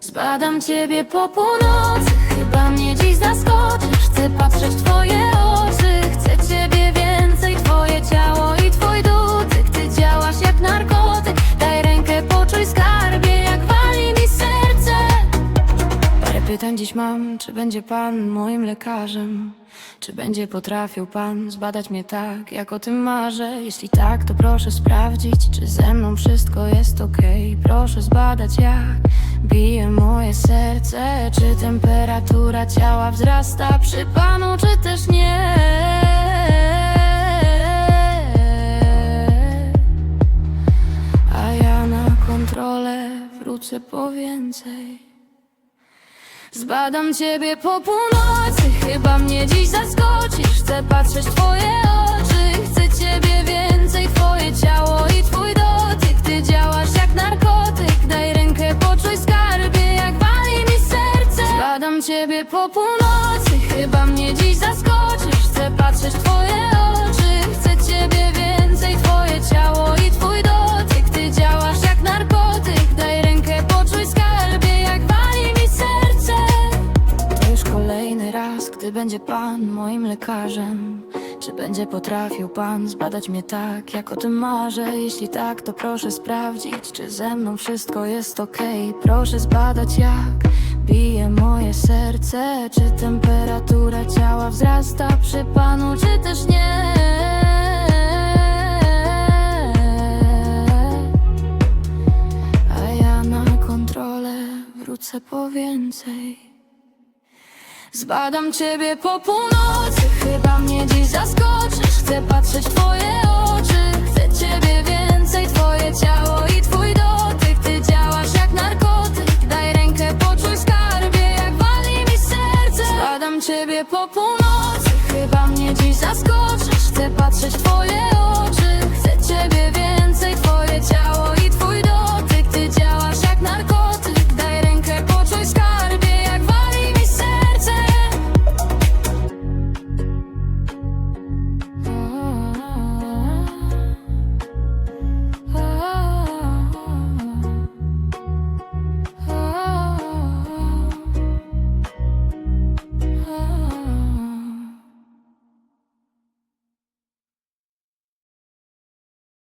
Zbadam ciebie po północy, chyba mnie dziś zaskoczysz. Chcę patrzeć w twoje oczy, pytań dziś mam, czy będzie pan moim lekarzem? Czy będzie potrafił pan zbadać mnie tak, jak o tym marzę? Jeśli tak, to proszę sprawdzić, czy ze mną wszystko jest okej. Proszę zbadać, jak bije moje serce, czy temperatura ciała wzrasta przy panu, czy też nie. A ja na kontrolę wrócę po więcej. Zbadam ciebie po północy, chyba mnie dziś zaskoczysz. Chcę patrzeć w twoje oczy, chcę ciebie więcej. Twoje ciało i twój dotyk, ty działasz jak narkotyk. Daj rękę, poczuj skarbie, jak wali mi serce. Zbadam ciebie po północy, chyba mnie dziś zaskoczysz. Chcę patrzeć w twoje oczy, chcę ciebie więcej gdy będzie pan moim lekarzem. Czy będzie potrafił pan zbadać mnie tak, jak o tym marzę? Jeśli tak, to proszę sprawdzić, czy ze mną wszystko jest okej. Proszę zbadać, jak bije moje serce. Czy temperatura ciała wzrasta przy panu, czy też nie? A ja na kontrolę wrócę po więcej. Zbadam ciebie po północy. Chyba mnie dziś zaskoczysz. Chcę patrzeć w twoje oczy. Chcę ciebie więcej. Twoje ciało i twój dotyk. Ty działasz jak narkotyk. Daj rękę, poczuj skarbie Jak wali mi serce. Zbadam ciebie po północy. Chyba mnie dziś zaskoczysz. Chcę patrzeć w twoje